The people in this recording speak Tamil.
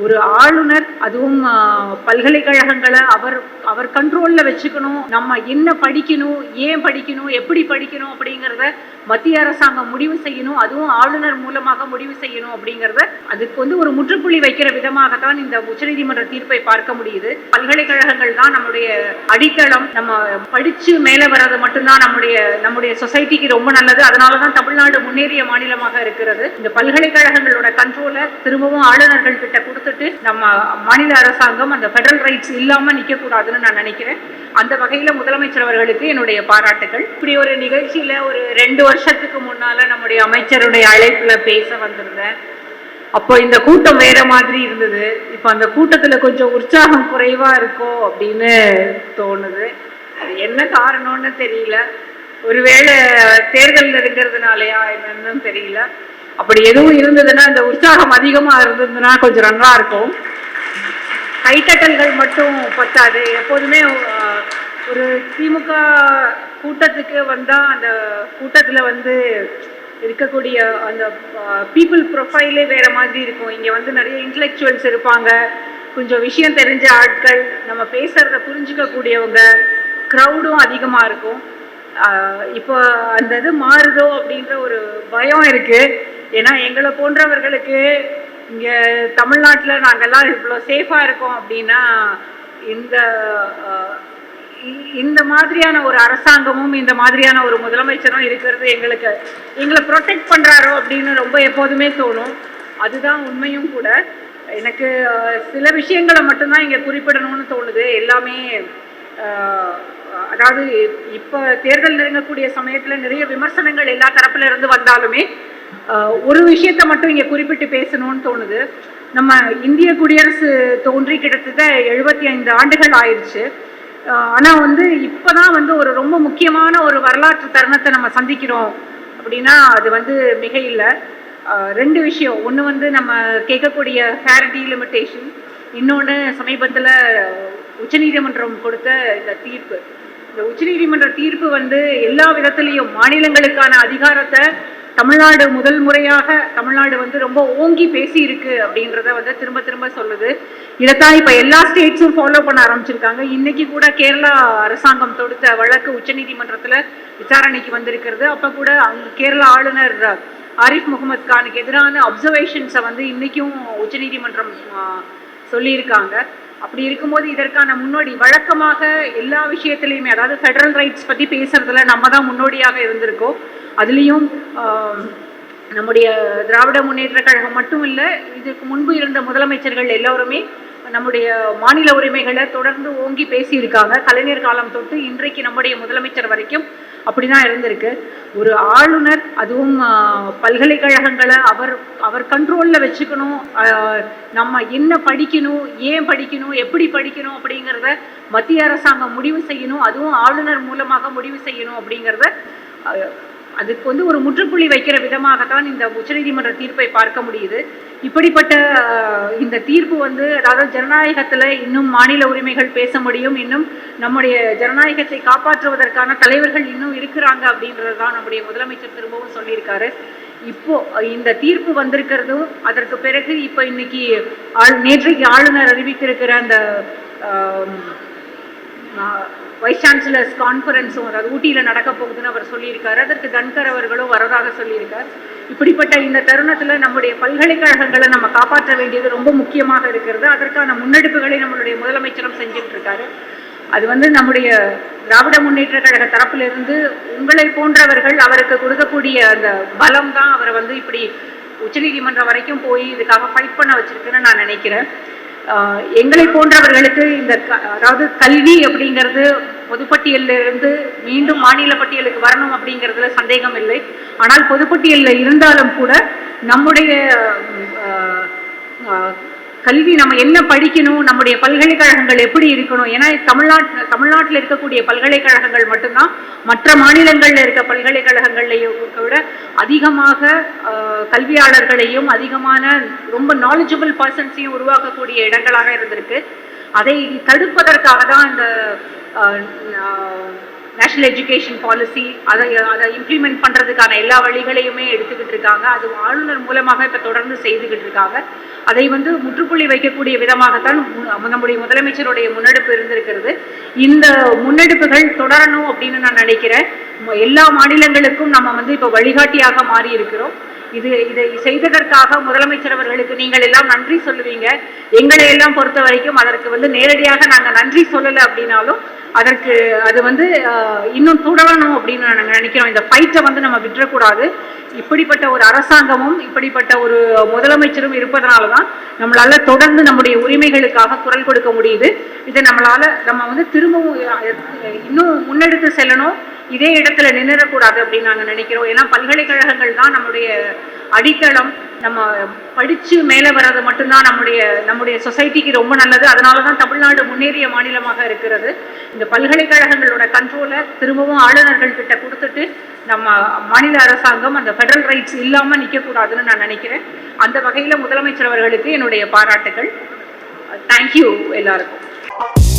ஒரு ஆளுநர் அதுவும் பல்கலைக்கழகங்களை அவர் அவர் கண்ட்ரோல்ல வச்சுக்கணும். நம்ம என்ன படிக்கணும் ஏன் படிக்கணும் எப்படி படிக்கணும் அப்படிங்கிறத மத்திய அரசாங்கம் முடிவு செய்யணும். அதுவும் ஆளுநர் மூலமாக முடிவு செய்யணும் அப்படிங்கிறத அதுக்கு வந்து ஒரு முற்றுப்புள்ளி வைக்கிற விதமாகத்தான் இந்த உச்சநீதிமன்ற தீர்ப்பை பார்க்க முடியுது. பல்கலைக்கழகங்கள் தான் நம்முடைய அடித்தளம். நம்ம படிச்சு மேலே வர்றது மட்டும்தான் நம்முடைய நம்முடைய சொசைட்டிக்கு ரொம்ப நல்லது. அதனால தான் தமிழ்நாடு முன்னேறிய மாநிலமாக இருக்கிறது. இந்த பல்கலைக்கழகங்களோட கண்ட்ரோலை திரும்பவும் ஆளுநர்கள் கிட்ட கொடுத்துட்டு நம்ம மாநில அரசாங்கம் அந்த ஃபெடரல் ரைட்ஸ் இல்லாம நிக்க கூடாதுன்னு நான் நினைக்கிறேன். அந்த வகையில முதலமைச்சர் அவர்களுக்கு என்னுடைய பாராட்டுகள். இப்படி ஒரு நிகழ்ச்சியில ஒரு ரெண்டு வருஷத்துக்கு முன்னால நம்முடைய அமைச்சருடைய அழைப்புல பேச வந்திருந்தேன். அப்போ இந்த கூட்டம் வேற மாதிரி இருந்தது. இப்போ அந்த கூட்டத்துல கொஞ்சம் உற்சாகம் குறைவா இருக்கோ அப்படின்னு தோணுது. அது என்ன காரணம்னு தெரியல. ஒருவேளை தேர்தல் நெருங்கிறதுனாலயா என்னன்னு தெரியல. அப்படி எதுவும் இருந்ததுன்னா இந்த உற்சாகம் அதிகமாக இருந்ததுன்னா கொஞ்சம் நல்லா இருக்கும். கைத்தட்டல்கள் மட்டும் பத்தாது. எப்போதுமே ஒரு திமுக கூட்டத்துக்கு வந்தால் அந்த கூட்டத்தில் வந்து இருக்கக்கூடிய அந்த பீப்புள் ப்ரொஃபைலே வேற மாதிரி இருக்கும். இங்கே வந்து நிறைய இன்டலெக்சுவல்ஸ் இருப்பாங்க. கொஞ்சம் விஷயம் தெரிஞ்ச ஆட்கள் நம்ம பேசுறத புரிஞ்சுக்கக்கூடியவங்க க்ரௌடும் அதிகமாக இருக்கும். இப்போ அந்த இது மாறுதோ அப்படின்ற ஒரு பயம் இருக்குது ஏன்னா எங்களை போன்றவர்களுக்கு இங்கே தமிழ்நாட்டில் நாங்கள்லாம் இவ்வளோ சேஃபாக இருக்கோம் அப்படின்னா இந்த இ- இந்த மாதிரியான ஒரு அரசாங்கமும் இந்த மாதிரியான ஒரு முதலமைச்சரும் இருக்கிறது எங்களுக்கு எங்களை ப்ரொடெக்ட் பண்ணுறாரோ அப்படின்னு ரொம்ப எப்போதுமே தோணும். அதுதான் உண்மையும் கூட. எனக்கு சில விஷயங்களை மட்டும்தான் இங்கே குறிப்பிடணும்னு தோணுது. எல்லாமே அதாவது இப்போ தேர்தல் நெருங்கக்கூடிய சமயத்தில் நிறைய விமர்சனங்கள் எல்லா தரப்புல இருந்து வந்தாலுமே ஒரு விஷயத்தை மட்டும் இங்கே குறிப்பிட்டு பேசணும்னு தோணுது. நம்ம இந்திய குடியரசு தோன்றி கிட்டத்தட்ட எழுபத்தி ஐந்து ஆண்டுகள் ஆயிடுச்சு. ஆனால் வந்து வந்து இப்பதான் வந்து ஒரு ரொம்ப முக்கியமான ஒரு வரலாற்று தருணத்தை நம்ம சந்திக்கிறோம் அப்படின்னா அது வந்து மிக இல்லை ரெண்டு விஷயம். ஒன்று வந்து நம்ம கேட்கக்கூடிய ஃபேரிட்டி லிமிட்டேஷன் இன்னொன்று சமீபத்தில் உச்சநீதிமன்றம் கொடுத்த இந்த தீர்ப்பு. இந்த உச்சநீதிமன்ற தீர்ப்பு வந்து எல்லா விதத்துலேயும் மாநிலங்களுக்கான அதிகாரத்தை தமிழ்நாடு முதல் முறையாக தமிழ்நாடு வந்து ரொம்ப ஓங்கி பேசியிருக்கு அப்படின்றத வந்து திரும்ப திரும்ப சொல்லுது. இதைத்தான் இப்போ எல்லா ஸ்டேட்ஸும் ஃபாலோ பண்ண ஆரம்பிச்சிருக்காங்க. இன்னைக்கு கூட கேரளா அரசாங்கம் தொடுத்த வழக்கு உச்சநீதிமன்றத்தில் விசாரணைக்கு வந்திருக்கிறது. அப்போ கூட அங்கே கேரளா ஆளுநர் ஆரிஃப் முகமது கானுக்கு எதிரான அப்சர்வேஷன்ஸை வந்து இன்னைக்கும் உச்சநீதிமன்றம் சொல்லியிருக்காங்க. அப்படி இருக்கும்போது இதற்கான முன்னோடி வழக்கமாக எல்லா விஷயத்திலையுமே அதாவது ஃபெடரல் ரைட்ஸ் பற்றி பேசுறதுல நம்ம தான் முன்னோடியாக இருந்திருக்கோம். அதுலேயும் நம்முடைய திராவிட முன்னேற்ற கழகம் மட்டும் இல்லை இதுக்கு முன்பு இருந்த முதலமைச்சர்கள் எல்லோருமே நம்முடைய மாநில உரிமைகளை தொடர்ந்து ஓங்கி பேசியிருக்காங்க. கலைஞர் காலம் தொட்டு இன்றைக்கு நம்முடைய முதலமைச்சர் வரைக்கும் அப்படிதான் இருந்திருக்கு. ஒரு ஆளுநர் அதுவும் பல்கலைக்கழகங்களை அவர் அவர் கண்ட்ரோலில் வச்சுக்கணும். நம்ம என்ன படிக்கணும் ஏன் படிக்கணும் எப்படி படிக்கணும் அப்படிங்கிறத மத்திய அரசாங்கம் முடிவு செய்யணும். அதுவும் ஆளுநர் மூலமாக முடிவு செய்யணும் அப்படிங்கிறத அதுக்கு வந்து ஒரு முற்றுப்புள்ளி வைக்கிற விதமாகத்தான் இந்த உச்சநீதிமன்ற தீர்ப்பை பார்க்க முடியுது. இப்படிப்பட்ட இந்த தீர்ப்பு வந்து அதாவது ஜனநாயகத்தில் இன்னும் மாநில உரிமைகள் பேச முடியும் இன்னும் நம்முடைய ஜனநாயகத்தை காப்பாற்றுவதற்கான தலைவர்கள் இன்னும் இருக்கிறாங்க அப்படின்றது தான் நம்முடைய முதலமைச்சர் திரும்பவும் சொல்லியிருக்காரு. இப்போ இந்த தீர்ப்பு வந்திருக்கிறதும் அதற்கு பிறகு இப்போ இன்னைக்கு ஆள் நேற்றைக்கு ஆளுநர் அறிவித்திருக்கிற அந்த வைஸ் சான்சலர்ஸ் கான்ஃபரன்ஸும் அதாவது ஊட்டியில் நடக்க போகுதுன்னு அவர் சொல்லியிருக்காரு. அதற்கு தன்கர் அவர்களும் வரதாக சொல்லியிருக்கார். இப்படிப்பட்ட இந்த தருணத்தில் நம்முடைய பல்கலைக்கழகங்களை நம்ம காப்பாற்ற வேண்டியது ரொம்ப முக்கியமாக இருக்கிறது. அதற்கான முன்னெடுப்புகளை நம்மளுடைய முதலமைச்சரும் செஞ்சுட்டு இருக்காரு அது வந்து நம்முடைய திராவிட முன்னேற்ற கழக தரப்பிலிருந்து உங்களை போன்றவர்கள் அவருக்கு கொடுக்கக்கூடிய அந்த பலம் தான் அவரை வந்து இப்படி உச்சநீதிமன்றம் வரைக்கும் போய் இதுக்காக ஃபைட் பண்ண வச்சிருக்குன்னு நான் நினைக்கிறேன். எங்களை போன்றவர்களுக்கு இந்த க- அதாவது கல்வி அப்படிங்கிறது பொதுப்பட்டியல்ல இருந்து மீண்டும் மாநில பட்டியலுக்கு வரணும் அப்படிங்கிறதுல சந்தேகம் இல்லை. ஆனால் பொதுப்பட்டியலில் இருந்தாலும் கூட நம்முடைய கல்வி நம்ம என்ன படிக்கணும் நம்முடைய பல்கலைக்கழகங்கள் எப்படி இருக்கணும்? ஏன்னா தமிழ்நாட்டு தமிழ்நாட்டில் இருக்கக்கூடிய பல்கலைக்கழகங்கள் மட்டும்தான் மற்ற மாநிலங்களில் இருக்க பல்கலைக்கழகங்கள்லையும் விட அதிகமாக கல்வியாளர்களையும் அதிகமான ரொம்ப நாலேஜபிள் பர்சன்ஸையும் உருவாக்கக்கூடிய இடங்களாக இருந்திருக்கு. அதை தடுப்பதற்காக தான் இந்த நேஷனல் எஜுகேஷன் பாலிசி அதை அதை இம்ப்ளிமெண்ட் பண்ணுறதுக்கான எல்லா வழிகளையுமே எடுத்துக்கிட்டு இருக்காங்க. அது ஆளுநர் மூலமாக இப்போ தொடர்ந்து செய்துக்கிட்டு இருக்காங்க. அதை வந்து முற்றுப்புள்ளி வைக்கக்கூடிய விதமாகத்தான் நம்முடைய முதலமைச்சருடைய முன்னெடுப்பு இருந்திருக்கிறது. இந்த முன்னெடுப்புகள் தொடரணும் அப்படின்னு நான் நினைக்கிறேன். எல்லா மாநிலங்களுக்கும் நம்ம வந்து இப்போ வழிகாட்டியாக மாறி இருக்கிறோம் இது இதை செய்ததற்காக முதலமைச்சர் அவர்களுக்கு நீங்கள் எல்லாம் நன்றி சொல்லுவீங்க. எங்களை எல்லாம் பொறுத்த வரைக்கும் அதற்கு வந்து நேரடியாக நாங்கள் நன்றி சொல்லலை அப்படின்னாலும் அதற்கு அது வந்து இன்னும் தொடரணும் அப்படின்னு நாங்கள் நினைக்கிறோம். இந்த ஃபைட்டை வந்து நம்ம விட்டுறக்கூடாது. இப்படிப்பட்ட ஒரு அரசாங்கமும் இப்படிப்பட்ட ஒரு முதலமைச்சரும் இருப்பதனால தான் நம்மளால தொடர்ந்து நம்முடைய உரிமைகளுக்காக குரல் கொடுக்க முடியுது. இதை நம்மளால நம்ம வந்து திரும்பவும் இன்னும் முன்னெடுத்து செல்லணும். இதே இடத்துல நின்றுடக்கூடாது அப்படின்னு நாங்கள் நினைக்கிறோம். ஏன்னா பல்கலைக்கழகங்கள் தான் நம்முடைய அடித்தளம். நம்ம படித்து மேலே வர்றது மட்டும்தான் நம்முடைய நம்முடைய சொசைட்டிக்கு ரொம்ப நல்லது. அதனால தான் தமிழ்நாடு முன்னேறிய மாநிலமாக இருக்கிறது. இந்த பல்கலைக்கழகங்களோட கண்ட்ரோலை திரும்பவும் ஆளுநர்கள் கிட்ட கொடுத்துட்டு நம்ம மாநில அரசாங்கம் அந்த ஃபெடரல் ரைட்ஸ் இல்லாமல் நிற்கக்கூடாதுன்னு நான் நினைக்கிறேன். அந்த வகையில் முதலமைச்சர் அவர்களுக்கு என்னுடைய பாராட்டுகள். தேங்க்யூ எல்லாருக்கும்.